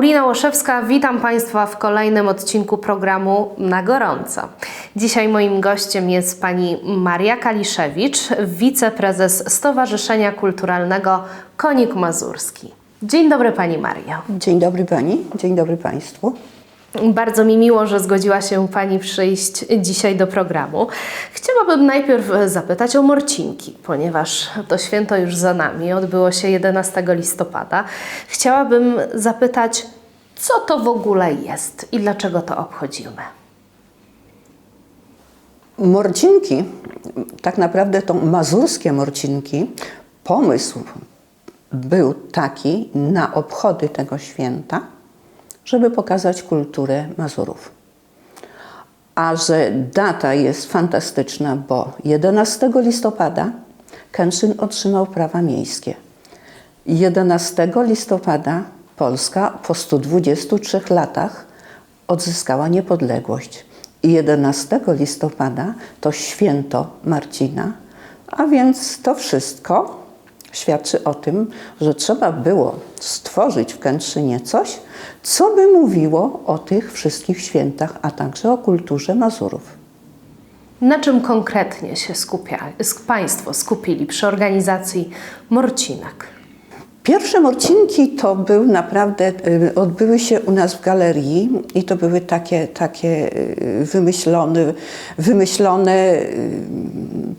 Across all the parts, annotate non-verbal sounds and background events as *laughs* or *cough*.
Paulina Łoszewska, witam Państwa w kolejnym odcinku programu Na Gorąco. Dzisiaj moim gościem jest pani Maria Kaliszewicz, wiceprezes Stowarzyszenia Kulturalnego Konik Mazurski. Dzień dobry Pani Mario. Dzień dobry Pani, dzień dobry Państwu. Bardzo mi miło, że zgodziła się Pani przyjść dzisiaj do programu. Chciałabym najpierw zapytać o morcinki, ponieważ to święto już za nami, odbyło się 11 listopada. Chciałabym zapytać, co to w ogóle jest i dlaczego to obchodzimy? Morcinki, tak naprawdę to mazurskie morcinki, pomysł był taki na obchody tego święta, żeby pokazać kulturę Mazurów. A że data jest fantastyczna, bo 11 listopada Kęszyn otrzymał prawa miejskie. 11 listopada Polska po 123 latach odzyskała niepodległość. I 11 listopada to święto Marcina, a więc to wszystko świadczy o tym, że trzeba było stworzyć w Kętrzynie coś, co by mówiło o tych wszystkich świętach, a także o kulturze Mazurów. Na czym konkretnie się skupia, sk- Państwo skupili przy organizacji morcinek? Pierwsze morcinki to był naprawdę, y, odbyły się u nas w galerii i to były takie, takie y, wymyślone, wymyślone y,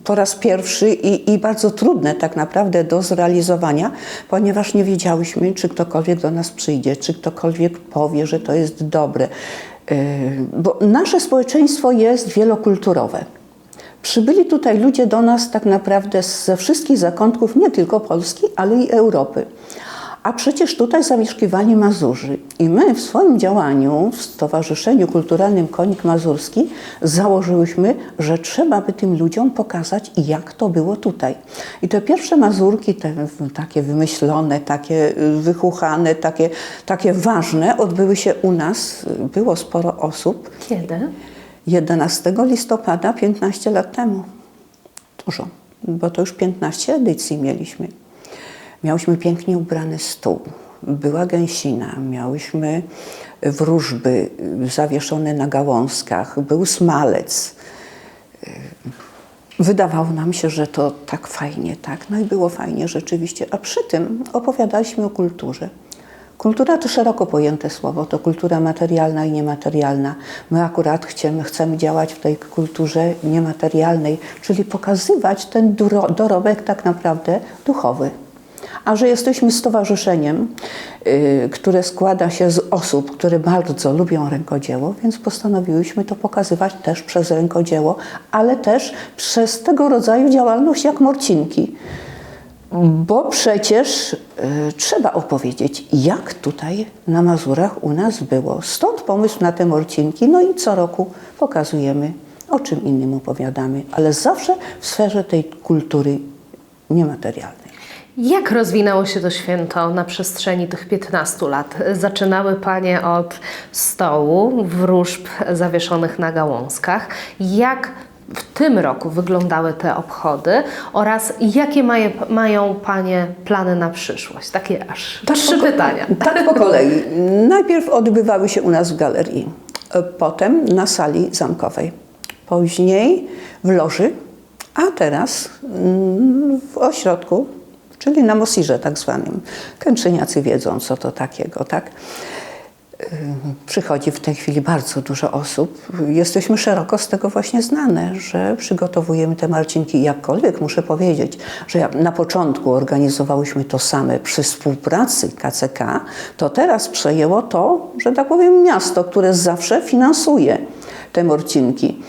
po raz pierwszy i, i bardzo trudne tak naprawdę do zrealizowania, ponieważ nie wiedziałyśmy, czy ktokolwiek do nas przyjdzie, czy ktokolwiek powie, że to jest dobre. Bo nasze społeczeństwo jest wielokulturowe. Przybyli tutaj ludzie do nas tak naprawdę ze wszystkich zakątków, nie tylko Polski, ale i Europy. A przecież tutaj zamieszkiwali Mazurzy. I my w swoim działaniu w Stowarzyszeniu Kulturalnym Konik Mazurski założyłyśmy, że trzeba by tym ludziom pokazać, jak to było tutaj. I te pierwsze Mazurki, te takie wymyślone, takie wychuchane, takie, takie ważne, odbyły się u nas. Było sporo osób. Kiedy? 11 listopada 15 lat temu. Dużo, bo to już 15 edycji mieliśmy. Miałyśmy pięknie ubrany stół, była gęsina, miałyśmy wróżby zawieszone na gałązkach, był smalec. Wydawało nam się, że to tak fajnie, tak? No i było fajnie rzeczywiście. A przy tym opowiadaliśmy o kulturze. Kultura to szeroko pojęte słowo, to kultura materialna i niematerialna. My akurat chcemy, chcemy działać w tej kulturze niematerialnej, czyli pokazywać ten dorobek tak naprawdę duchowy. A że jesteśmy stowarzyszeniem, yy, które składa się z osób, które bardzo lubią rękodzieło, więc postanowiłyśmy to pokazywać też przez rękodzieło, ale też przez tego rodzaju działalność jak morcinki. Bo przecież y, trzeba opowiedzieć, jak tutaj na Mazurach u nas było. Stąd pomysł na te morcinki. No i co roku pokazujemy, o czym innym opowiadamy, ale zawsze w sferze tej kultury niematerialnej. Jak rozwinęło się to święto na przestrzeni tych 15 lat? Zaczynały Panie od stołu, wróżb zawieszonych na gałązkach. Jak w tym roku wyglądały te obchody oraz jakie maje, mają Panie plany na przyszłość? Takie aż trzy po, pytania. *laughs* Tak po kolei. Najpierw odbywały się u nas w galerii, potem na sali zamkowej, później w loży, a teraz mm, w ośrodku, czyli na Mosirze tak zwanym. Kęczyniacy wiedzą, co to takiego, tak? Przychodzi w tej chwili bardzo dużo osób. Jesteśmy szeroko z tego właśnie znane, że przygotowujemy te marcinki. Jakkolwiek muszę powiedzieć, że na początku organizowałyśmy to same przy współpracy KCK, to teraz przejęło to, że tak powiem, miasto, które zawsze finansuje te morcinki.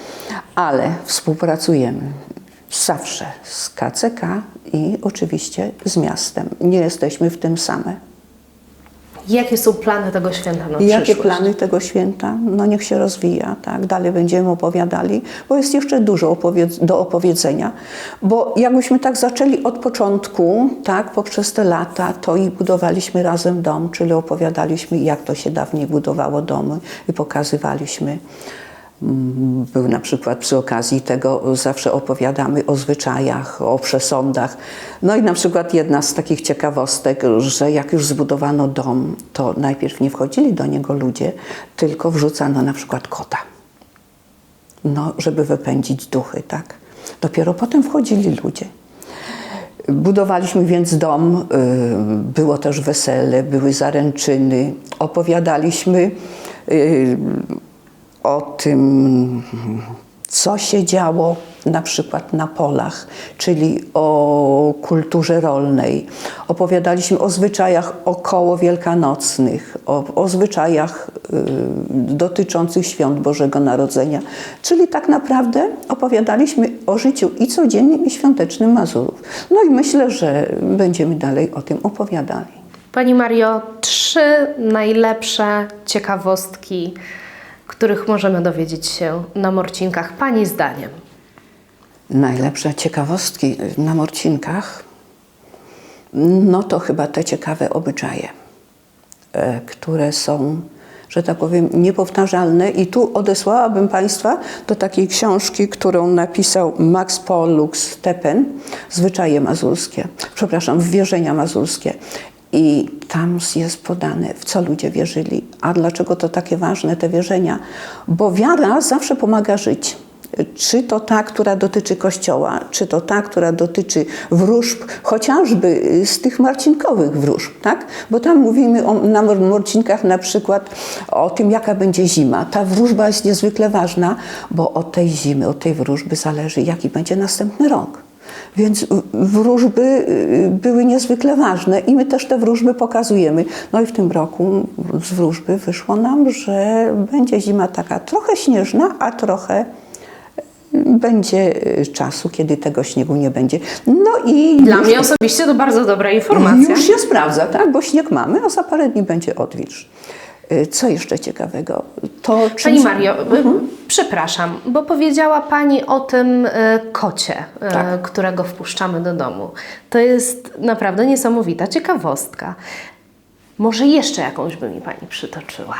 Ale współpracujemy zawsze z KCK i oczywiście z miastem. Nie jesteśmy w tym same. Jakie są plany tego święta na I jakie przyszłość? plany tego święta? No niech się rozwija, tak? Dalej będziemy opowiadali, bo jest jeszcze dużo opowiedz- do opowiedzenia. Bo jakbyśmy tak zaczęli od początku, tak, poprzez te lata, to i budowaliśmy razem dom, czyli opowiadaliśmy, jak to się dawniej budowało domy i pokazywaliśmy. Mm, Był na przykład przy okazji tego zawsze opowiadamy o zwyczajach, o przesądach. No i na przykład jedna z takich ciekawostek, że jak już zbudowano dom, to najpierw nie wchodzili do niego ludzie, tylko wrzucano na przykład kota no, żeby wypędzić duchy, tak? Dopiero potem wchodzili ludzie. Budowaliśmy więc dom, y, było też wesele, były zaręczyny, opowiadaliśmy y, o tym, co się działo na przykład na polach, czyli o kulturze rolnej. Opowiadaliśmy o zwyczajach około wielkanocnych, o, o zwyczajach y, dotyczących świąt Bożego Narodzenia. Czyli tak naprawdę opowiadaliśmy o życiu i codziennym, i świątecznym Mazurów. No i myślę, że będziemy dalej o tym opowiadali. Pani Mario, trzy najlepsze ciekawostki, których możemy dowiedzieć się na Morcinkach, Pani zdaniem. Najlepsze ciekawostki na Morcinkach, no to chyba te ciekawe obyczaje, e, które są, że tak powiem, niepowtarzalne. I tu odesłałabym Państwa do takiej książki, którą napisał Max Pollux Tepen, Zwyczaje mazurskie, przepraszam, wierzenia mazurskie. I tam jest podane, w co ludzie wierzyli. A dlaczego to takie ważne, te wierzenia? Bo wiara zawsze pomaga żyć. Czy to ta, która dotyczy Kościoła, czy to ta, która dotyczy wróżb, chociażby z tych marcinkowych wróżb, tak? Bo tam mówimy o, na Morcinkach na przykład o tym, jaka będzie zima. Ta wróżba jest niezwykle ważna, bo od tej zimy, od tej wróżby zależy, jaki będzie następny rok. Więc wróżby y, były niezwykle ważne i my też te wróżby pokazujemy. No i w tym roku z wróżby wyszło nam, że będzie zima taka trochę śnieżna, a trochę będzie y, czasu, kiedy tego śniegu nie będzie. No i Dla mnie osobiście to bardzo dobra informacja. już się sprawdza, tak? Bo śnieg mamy, a za parę dni będzie odwilż. Y, Co jeszcze ciekawego? To Pani Mario, y, przepraszam, bo powiedziała Pani o tym y, kocie, Tak. którego wpuszczamy do domu. To jest naprawdę niesamowita ciekawostka. Może jeszcze jakąś by mi Pani przytoczyła.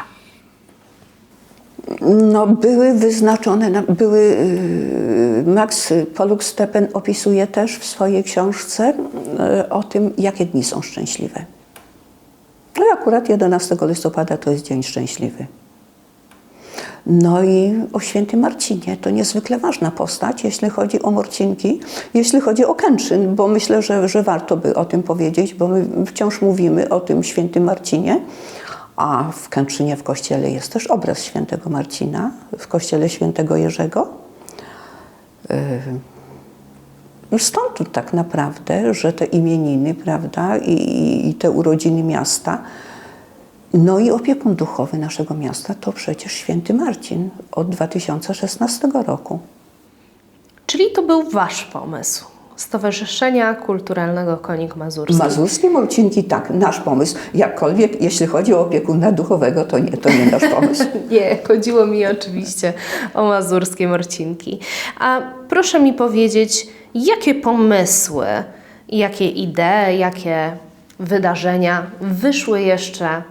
No, były wyznaczone, na- były, Max Pollux-Stepen opisuje też w swojej książce o tym, jakie dni są szczęśliwe. I akurat 11 listopada to jest dzień szczęśliwy. No i o świętym Marcinie, to niezwykle ważna postać, jeśli chodzi o Morcinki, jeśli chodzi o Kętrzyn, bo myślę, że, że warto by o tym powiedzieć, bo my wciąż mówimy o tym świętym Marcinie, a w Kętrzynie w kościele jest też obraz świętego Marcina, w kościele świętego Jerzego. Yy, Stąd tak naprawdę, że te imieniny, prawda, i, i- te urodziny miasta, no i opiekun duchowy naszego miasta to przecież święty Marcin od 2016 roku. Czyli to był Wasz pomysł. Stowarzyszenia Kulturalnego Konik Mazurski. Mazurskie Morcinki, tak, nasz pomysł. Jakkolwiek, jeśli chodzi o opiekuna duchowego, to nie, to nie nasz pomysł. *laughs* Nie, chodziło mi oczywiście o mazurskie morcinki. A proszę mi powiedzieć, jakie pomysły, jakie idee, jakie wydarzenia wyszły jeszcze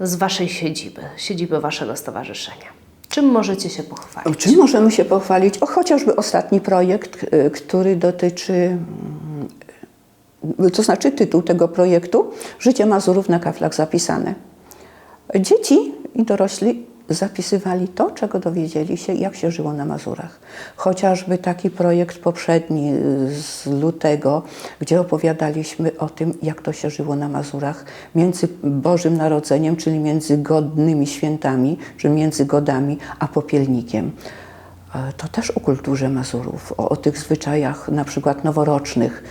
z Waszej siedziby, siedziby Waszego stowarzyszenia? Czym możecie się pochwalić? Czym możemy się pochwalić? O, chociażby ostatni projekt, y, który dotyczy, mm, to znaczy tytuł tego projektu, Życie Mazurów na kaflach zapisane. Dzieci i dorośli zapisywali to, czego dowiedzieli się, jak się żyło na Mazurach. Chociażby taki projekt poprzedni y, z lutego, gdzie opowiadaliśmy o tym, jak to się żyło na Mazurach między Bożym Narodzeniem, czyli między godnymi świętami, czy między godami, a popielnikiem. E, To też o kulturze Mazurów, o, o tych zwyczajach na przykład noworocznych,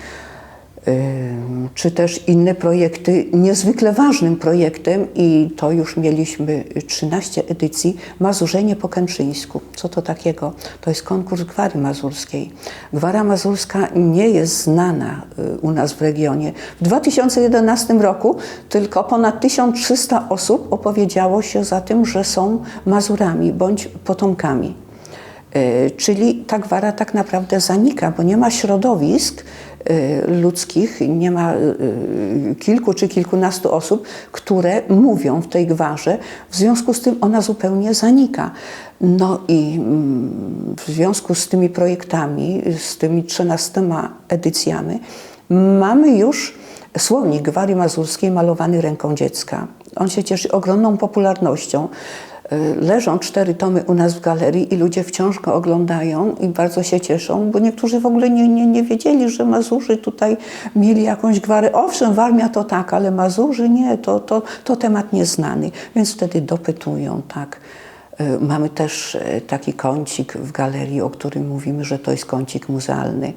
czy też inne projekty. Niezwykle ważnym projektem, i to już mieliśmy 13 edycji, Mazurzenie po Kęczyńsku. Co to takiego? To jest konkurs gwary mazurskiej. Gwara mazurska nie jest znana y, u nas w regionie. W 2011 roku tylko ponad 1300 osób opowiedziało się za tym, że są Mazurami bądź potomkami. E, Czyli ta gwara tak naprawdę zanika, bo nie ma środowisk ludzkich, nie ma e, kilku czy kilkunastu osób, które mówią w tej gwarze, w związku z tym ona zupełnie zanika. No i mm, w związku z tymi projektami, z tymi trzynastoma edycjami, mamy już słownik gwary mazurskiej malowany ręką dziecka. On się cieszy ogromną popularnością. Y, Leżą cztery tomy u nas w galerii i ludzie wciąż go oglądają i bardzo się cieszą, bo niektórzy w ogóle nie, nie, nie wiedzieli, że Mazurzy tutaj mieli jakąś gwarę. Owszem, Warmia to tak, ale Mazurzy nie, to, to, to temat nieznany. Więc wtedy dopytują, tak. Y, Mamy też y, taki kącik w galerii, o którym mówimy, że to jest kącik muzealny.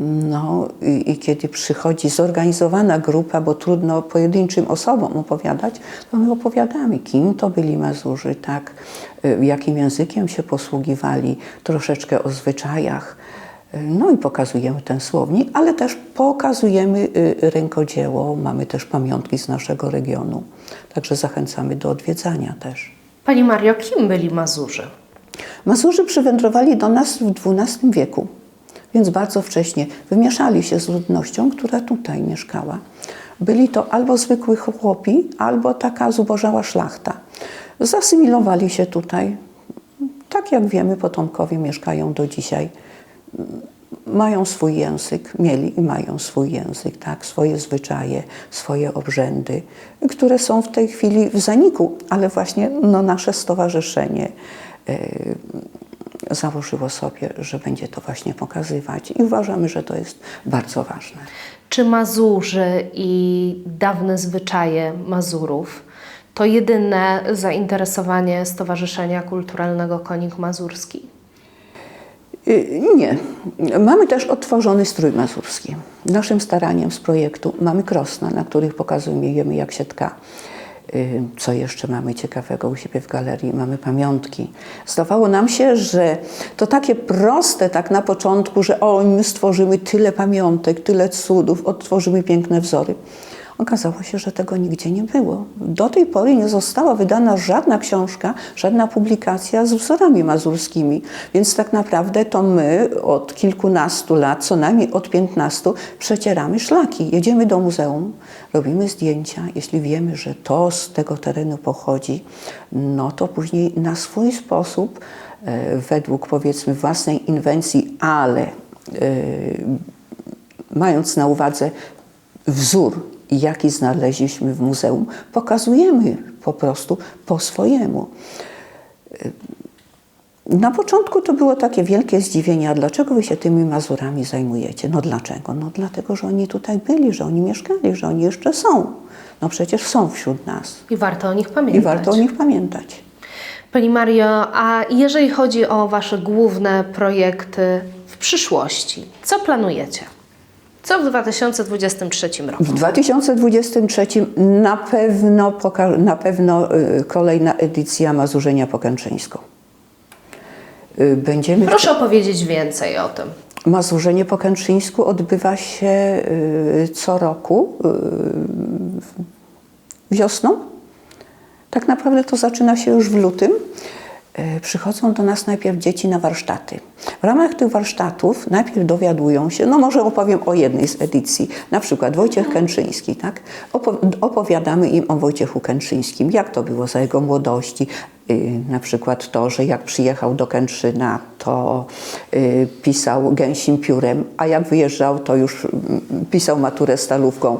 No i, i kiedy przychodzi zorganizowana grupa, bo trudno pojedynczym osobom opowiadać, to my opowiadamy, kim to byli Mazurzy, tak, y, jakim językiem się posługiwali, troszeczkę o zwyczajach. Y, No i pokazujemy ten słownik, ale też pokazujemy y, rękodzieło, mamy też pamiątki z naszego regionu. Także zachęcamy do odwiedzania też. Pani Mario, kim byli Mazurzy? Mazurzy przywędrowali do nas w XII wieku, więc bardzo wcześnie wymieszali się z ludnością, która tutaj mieszkała. Byli to albo zwykły chłopi, albo taka zubożała szlachta. Zasymilowali się tutaj. Tak jak wiemy, potomkowie mieszkają do dzisiaj. Mają swój język, mieli i mają swój język, tak, swoje zwyczaje, swoje obrzędy, które są w tej chwili w zaniku, ale właśnie no, nasze stowarzyszenie y, założyło sobie, że będzie to właśnie pokazywać i uważamy, że to jest bardzo ważne. Czy Mazurzy i dawne zwyczaje Mazurów to jedyne zainteresowanie Stowarzyszenia Kulturalnego Konik Mazurski? Y, Nie. Mamy też odtworzony strój mazurski. Naszym staraniem z projektu mamy krosna, na których pokazujemy jak się tka. Y, Co jeszcze mamy ciekawego u siebie w galerii? Mamy pamiątki. Zdawało nam się, że to takie proste tak na początku, że o, my stworzymy tyle pamiątek, tyle cudów, odtworzymy piękne wzory. Okazało się, że tego nigdzie nie było. Do tej pory nie została wydana żadna książka, żadna publikacja z wzorami mazurskimi. Więc tak naprawdę to my od kilkunastu lat, co najmniej od piętnastu, przecieramy szlaki. Jedziemy do muzeum, robimy zdjęcia. Jeśli wiemy, że to z tego terenu pochodzi, no to później na swój sposób, e, według powiedzmy własnej inwencji, ale e, mając na uwadze wzór, jaki znaleźliśmy w muzeum, pokazujemy po prostu po swojemu. Na początku to było takie wielkie zdziwienie, a dlaczego wy się tymi Mazurami zajmujecie? No dlaczego? No dlatego, że oni tutaj byli, że oni mieszkali, że oni jeszcze są. No przecież są wśród nas I warto o nich pamiętać. i warto o nich pamiętać. Pani Mario, a jeżeli chodzi o Wasze główne projekty w przyszłości, co planujecie? Co w 2023 roku? W 2023 na pewno, na pewno y, kolejna edycja Mazurzenia Pokańczyńsko. Y, Będziemy Proszę opowiedzieć więcej o tym. Mazurzenie po Kętrzyńsku odbywa się y, co roku wiosną. Tak naprawdę to zaczyna się już w lutym. Y, Przychodzą do nas najpierw dzieci na warsztaty. W ramach tych warsztatów najpierw dowiadują się, no może opowiem o jednej z edycji, na przykład Wojciech Kętrzyński, tak? Opo- opowiadamy im o Wojciechu Kętrzyńskim, jak to było za jego młodości, Y, na przykład to, że jak przyjechał do Kętrzyna, to y, pisał gęsim piórem, a jak wyjeżdżał, to już mm, pisał maturę stalówką.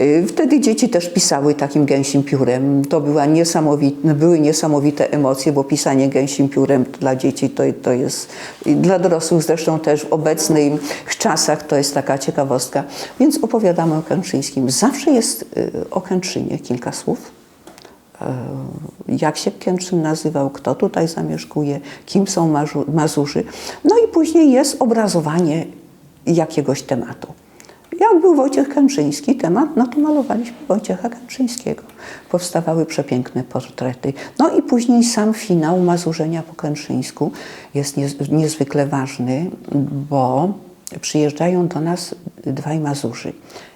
Y, Wtedy dzieci też pisały takim gęsim piórem. To była niesamowite, były niesamowite emocje, bo pisanie gęsim piórem dla dzieci to, to jest, dla dorosłych zresztą też w obecnych czasach to jest taka ciekawostka. Więc opowiadamy o Kętrzyńskim. Zawsze jest y, o Kętrzynie kilka słów jak się Kętrzyn nazywał, kto tutaj zamieszkuje, kim są Mazu- Mazurzy. No i później jest obrazowanie jakiegoś tematu. Jak był Wojciech Kętrzyński temat, no to malowaliśmy Wojciecha Kętrzyńskiego. Powstawały przepiękne portrety. No i później sam finał Mazurzenia po Kętrzyńsku jest niez- niezwykle ważny, bo przyjeżdżają do nas dwaj Mazurzy.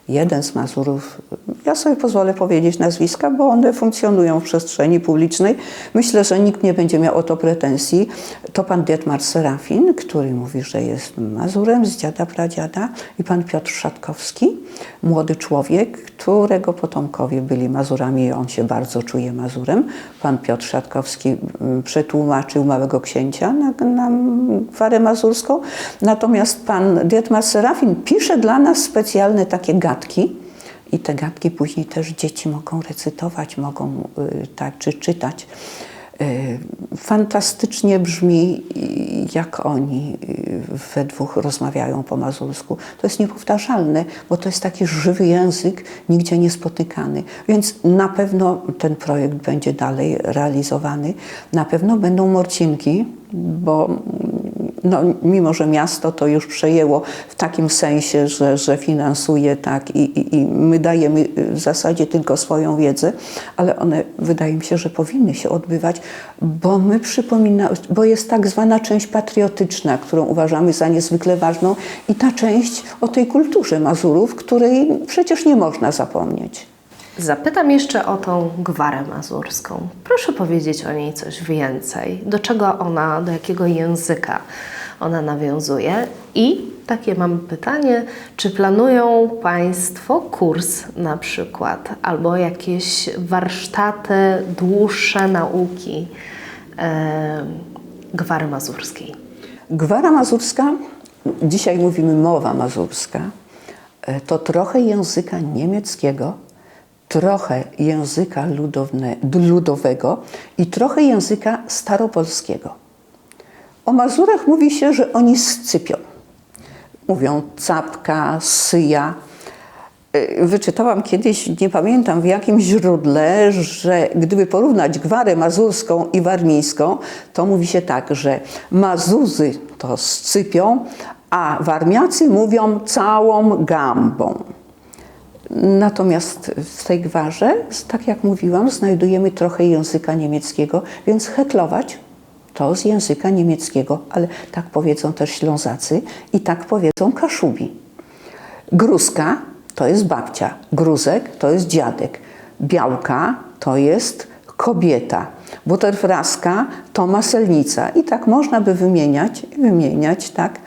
Jeden z Mazurów, ja sobie pozwolę powiedzieć nazwiska, bo one funkcjonują w przestrzeni publicznej. Myślę, że nikt nie będzie miał o to pretensji. To pan Dietmar Serafin, który mówi, że jest Mazurem z dziada pradziada i pan Piotr Szatkowski, młody człowiek, którego potomkowie byli Mazurami i on się bardzo czuje Mazurem. Pan Piotr Szatkowski mm, przetłumaczył Małego Księcia na, na gwarę mazurską. Natomiast pan Dietmar Serafin pisze dla nas specjalne takie gadki i te gadki później też dzieci mogą recytować, mogą y, tak czy czytać. Y, Fantastycznie brzmi, jak oni y, we dwóch rozmawiają po mazursku. To jest niepowtarzalne, bo to jest taki żywy język, nigdzie nie spotykany. Więc na pewno ten projekt będzie dalej realizowany. Na pewno będą morcinki, bo no, mimo, że miasto to już przejęło w takim sensie, że, że finansuje tak i, i, i my dajemy w zasadzie tylko swoją wiedzę, ale one wydaje mi się, że powinny się odbywać, bo my przypomina, bo jest tak zwana część patriotyczna, którą uważamy za niezwykle ważną i ta część o tej kulturze Mazurów, której przecież nie można zapomnieć. Zapytam jeszcze o tą gwarę mazurską. Proszę powiedzieć o niej coś więcej. Do czego ona, do jakiego języka ona nawiązuje? I takie mam pytanie, czy planują Państwo kurs na przykład, albo jakieś warsztaty, dłuższe nauki e, gwary mazurskiej? Gwara mazurska, dzisiaj mówimy mowa mazurska, e, to trochę języka niemieckiego, trochę języka ludowne, ludowego i trochę języka staropolskiego. O Mazurach mówi się, że oni scypią. Mówią capka, syja. Y, Wyczytałam kiedyś, nie pamiętam w jakim źródle, że gdyby porównać gwarę mazurską i warmińską, to mówi się tak, że Mazuzy to scypią, a warmiacy mówią całą gambą. Natomiast w tej gwarze, tak jak mówiłam, znajdujemy trochę języka niemieckiego, więc hetlować to z języka niemieckiego, ale tak powiedzą też Ślązacy i tak powiedzą Kaszubi. Gruzka to jest babcia, gruzek to jest dziadek, białka to jest kobieta, buterfraska to maselnica i tak można by wymieniać, wymieniać, tak.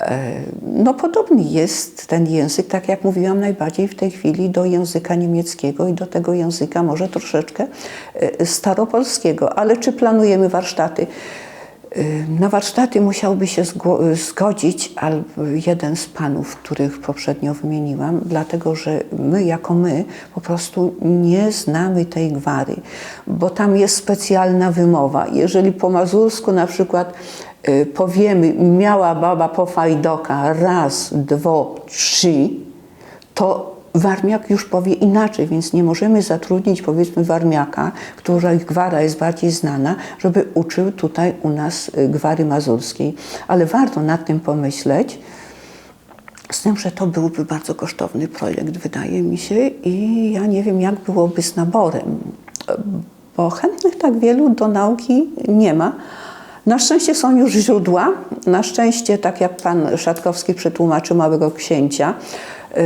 E, No podobny jest ten język, tak jak mówiłam, najbardziej w tej chwili do języka niemieckiego i do tego języka może troszeczkę e, staropolskiego. Ale czy planujemy warsztaty? E, Na warsztaty musiałby się zgodzić jeden z panów, których poprzednio wymieniłam, dlatego że my, jako my, po prostu nie znamy tej gwary, bo tam jest specjalna wymowa. Jeżeli po mazursku na przykład powiemy, miała baba po fajdoka raz, dwa, trzy, to warmiak już powie inaczej, więc nie możemy zatrudnić powiedzmy warmiaka, której gwara jest bardziej znana, żeby uczył tutaj u nas y, gwary mazurskiej. Ale warto nad tym pomyśleć, z tym, że to byłby bardzo kosztowny projekt, wydaje mi się, i ja nie wiem, jak byłoby z naborem, bo chętnych tak wielu do nauki nie ma. Na szczęście są już źródła. Na szczęście, tak jak pan Szatkowski przetłumaczył Małego Księcia, yy,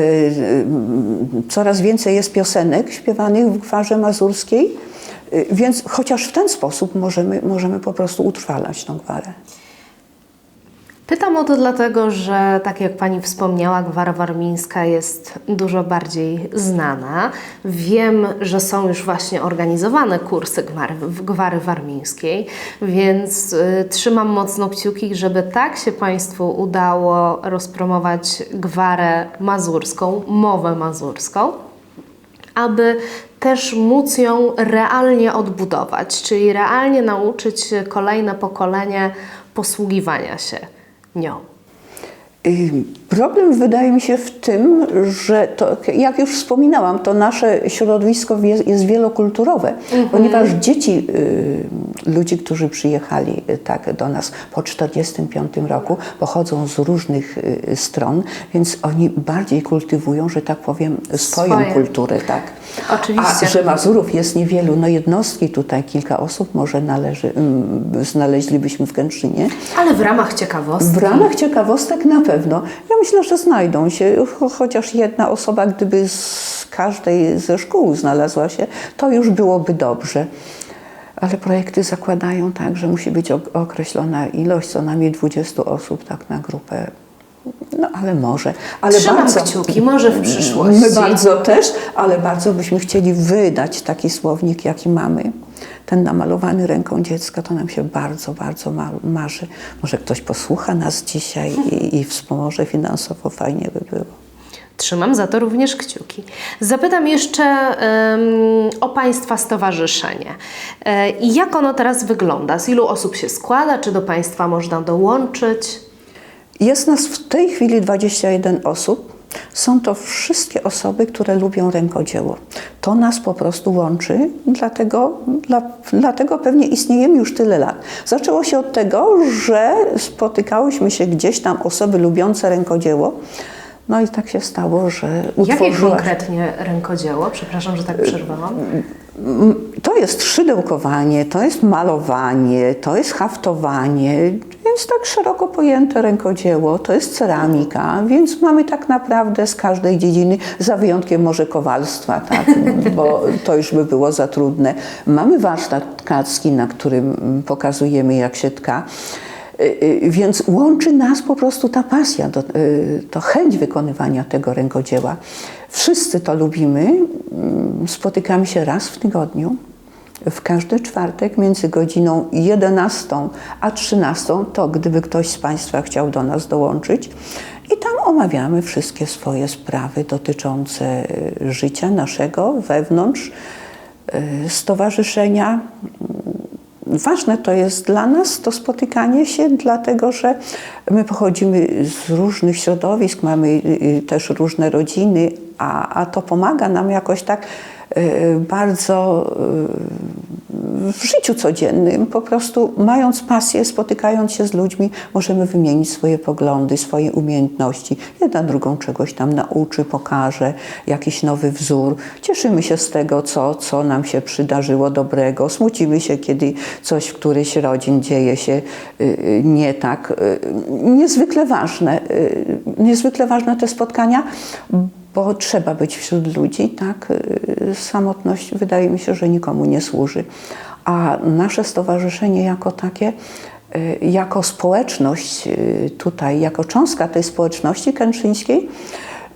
coraz więcej jest piosenek śpiewanych w gwarze mazurskiej, yy, więc chociaż w ten sposób możemy, możemy po prostu utrwalać tą gwarę. Pytam o to dlatego, że tak jak Pani wspomniała, gwara warmińska jest dużo bardziej znana. Wiem, że są już właśnie organizowane kursy gwary, gwary warmińskiej, więc y, trzymam mocno kciuki, żeby tak się Państwu udało rozpromować gwarę mazurską, mowę mazurską aby też móc ją realnie odbudować, czyli realnie nauczyć kolejne pokolenie posługiwania się nią. Y, Problem wydaje mi się w tym, że to, jak już wspominałam, to nasze środowisko jest, jest wielokulturowe, ponieważ dzieci y, ludzi, którzy przyjechali y, tak do nas po 1945 roku, pochodzą z różnych y, stron, więc oni bardziej kultywują, że tak powiem, swoją Swoje. kulturę. Tak. Oczywiście. A że Mazurów jest niewielu, no jednostki tutaj, kilka osób może należy, mm, znaleźlibyśmy w Kętrzynie. Ale w ramach ciekawostki. W ramach ciekawostek na pewno. Ja myślę, że znajdą się, cho- chociaż jedna osoba, gdyby z każdej ze szkół znalazła się, to już byłoby dobrze. Ale projekty zakładają tak, że musi być ok- określona ilość, co najmniej 20 osób tak na grupę. No ale może. Ale Trzymam bardzo, kciuki, może w przyszłości. My bardzo też, ale bardzo byśmy chcieli wydać taki słownik, jaki mamy. Ten namalowany ręką dziecka to nam się bardzo, bardzo ma- marzy. Może ktoś posłucha nas dzisiaj i, i wspomoże finansowo, fajnie by było. Trzymam za to również kciuki. Zapytam jeszcze em, o Państwa stowarzyszenie. E, I jak ono teraz wygląda? Z ilu osób się składa? Czy do Państwa można dołączyć? Jest nas w tej chwili 21 osób. Są to wszystkie osoby, które lubią rękodzieło. To nas po prostu łączy, dlatego, dla, dlatego pewnie istniejemy już tyle lat. Zaczęło się od tego, że spotykałyśmy się gdzieś tam osoby lubiące rękodzieło. No i tak się stało, że Jakie utworzyła konkretnie rękodzieło? Przepraszam, że tak przerwałam. To jest szydełkowanie, to jest malowanie, to jest haftowanie, więc tak szeroko pojęte rękodzieło, to jest ceramika, więc mamy tak naprawdę z każdej dziedziny, za wyjątkiem może kowalstwa, tak, *laughs* bo to już by było za trudne. Mamy warsztat tkacki, na którym mm, pokazujemy jak się tka. Y, y, Więc łączy nas po prostu ta pasja, to, y, to chęć wykonywania tego rękodzieła. Wszyscy to lubimy. Mm, Spotykamy się raz w tygodniu. W każdy czwartek między godziną 11 a 13, to gdyby ktoś z Państwa chciał do nas dołączyć. I tam omawiamy wszystkie swoje sprawy dotyczące życia naszego wewnątrz stowarzyszenia. Ważne to jest dla nas to spotykanie się, dlatego że my pochodzimy z różnych środowisk, mamy y, też różne rodziny, a, a to pomaga nam jakoś tak y, bardzo y, w życiu codziennym. Po prostu mając pasję, spotykając się z ludźmi, możemy wymienić swoje poglądy, swoje umiejętności. Jedna drugą czegoś tam nauczy, pokaże, jakiś nowy wzór. Cieszymy się z tego, co, co nam się przydarzyło dobrego. Smucimy się, kiedy coś w którejś rodzin dzieje się y, y, nie tak. Y, Niezwykle ważne, niezwykle ważne te spotkania, bo trzeba być wśród ludzi, tak? Y, Samotność wydaje mi się, że nikomu nie służy. A nasze stowarzyszenie jako takie, y, jako społeczność y, tutaj, jako cząstka tej społeczności kętrzyńskiej,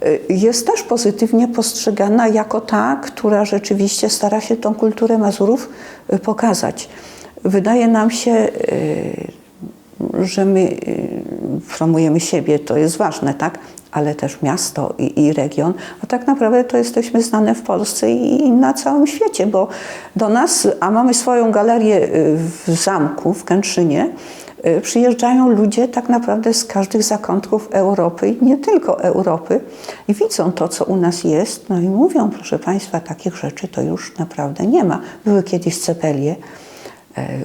y, jest też pozytywnie postrzegana jako ta, która rzeczywiście stara się tą kulturę Mazurów pokazać. Wydaje nam się, że my promujemy siebie, to jest ważne, tak? Ale też miasto i, i region, a tak naprawdę to jesteśmy znane w Polsce i, na całym świecie, bo do nas, a mamy swoją galerię y, w zamku w Kętrzynie, y, przyjeżdżają ludzie tak naprawdę z każdych zakątków Europy i nie tylko Europy i widzą to, co u nas jest, no i mówią, proszę Państwa, takich rzeczy to już naprawdę nie ma. Były kiedyś cepelie,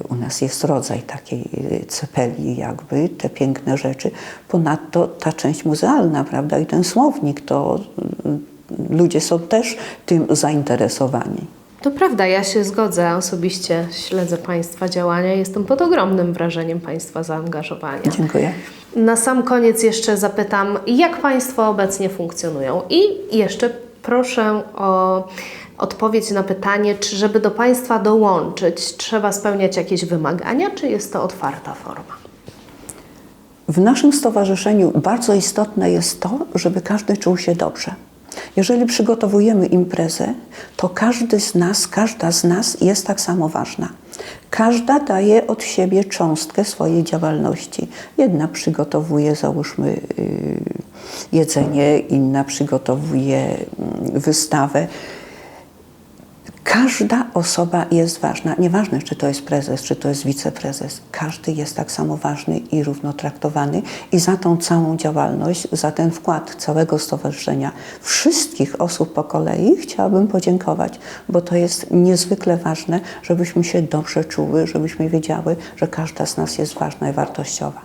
U nas jest rodzaj takiej e, cepeli, jakby te piękne rzeczy. Ponadto ta część muzealna, prawda, i ten słownik, to mm, ludzie są też tym zainteresowani. To prawda, ja się zgodzę. Osobiście śledzę Państwa działania. Jestem pod ogromnym wrażeniem Państwa zaangażowania. Dziękuję. Na sam koniec jeszcze zapytam, jak Państwo obecnie funkcjonują? I jeszcze proszę o odpowiedź na pytanie, czy żeby do Państwa dołączyć, trzeba spełniać jakieś wymagania, czy jest to otwarta forma? W naszym stowarzyszeniu bardzo istotne jest to, żeby każdy czuł się dobrze. Jeżeli przygotowujemy imprezę, to każdy z nas, każda z nas jest tak samo ważna. Każda daje od siebie cząstkę swojej działalności. Jedna przygotowuje, załóżmy, yy, jedzenie, inna przygotowuje mm, wystawę. Każda osoba jest ważna. Nieważne, czy to jest prezes, czy to jest wiceprezes. Każdy jest tak samo ważny i równo traktowany. I za tą całą działalność, za ten wkład całego stowarzyszenia, wszystkich osób po kolei chciałabym podziękować, bo to jest niezwykle ważne, żebyśmy się dobrze czuły, żebyśmy wiedziały, że każda z nas jest ważna i wartościowa.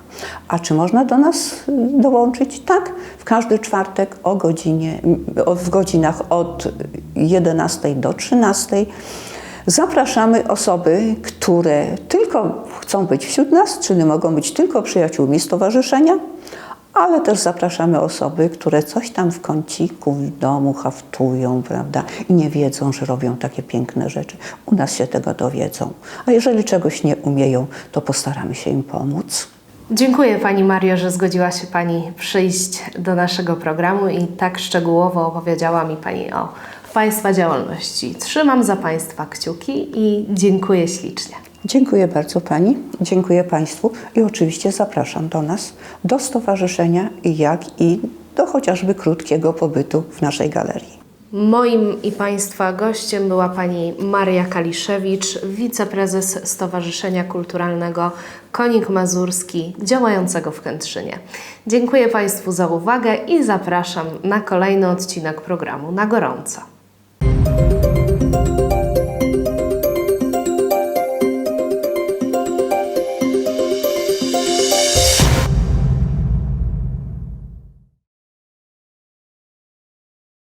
A czy można do nas y, dołączyć? Tak, w każdy czwartek o godzinie, w godzinach od 11 do 13 zapraszamy osoby, które tylko chcą być wśród nas, czyli mogą być tylko przyjaciółmi stowarzyszenia, ale też zapraszamy osoby, które coś tam w kąciku w domu haftują, prawda, i nie wiedzą, że robią takie piękne rzeczy. U nas się tego dowiedzą. A jeżeli czegoś nie umieją, to postaramy się im pomóc. Dziękuję Pani Mario, że zgodziła się Pani przyjść do naszego programu i tak szczegółowo opowiedziała mi Pani o Państwa działalności. Trzymam za Państwa kciuki i dziękuję ślicznie. Dziękuję bardzo Pani, dziękuję Państwu i oczywiście zapraszam do nas, do stowarzyszenia, jak i do chociażby krótkiego pobytu w naszej galerii. Moim i Państwa gościem była Pani Maria Kaliszewicz, wiceprezes Stowarzyszenia Kulturalnego Konik Mazurski działającego w Kętrzynie. Dziękuję Państwu za uwagę i zapraszam na kolejny odcinek programu Na Gorąco. Thank you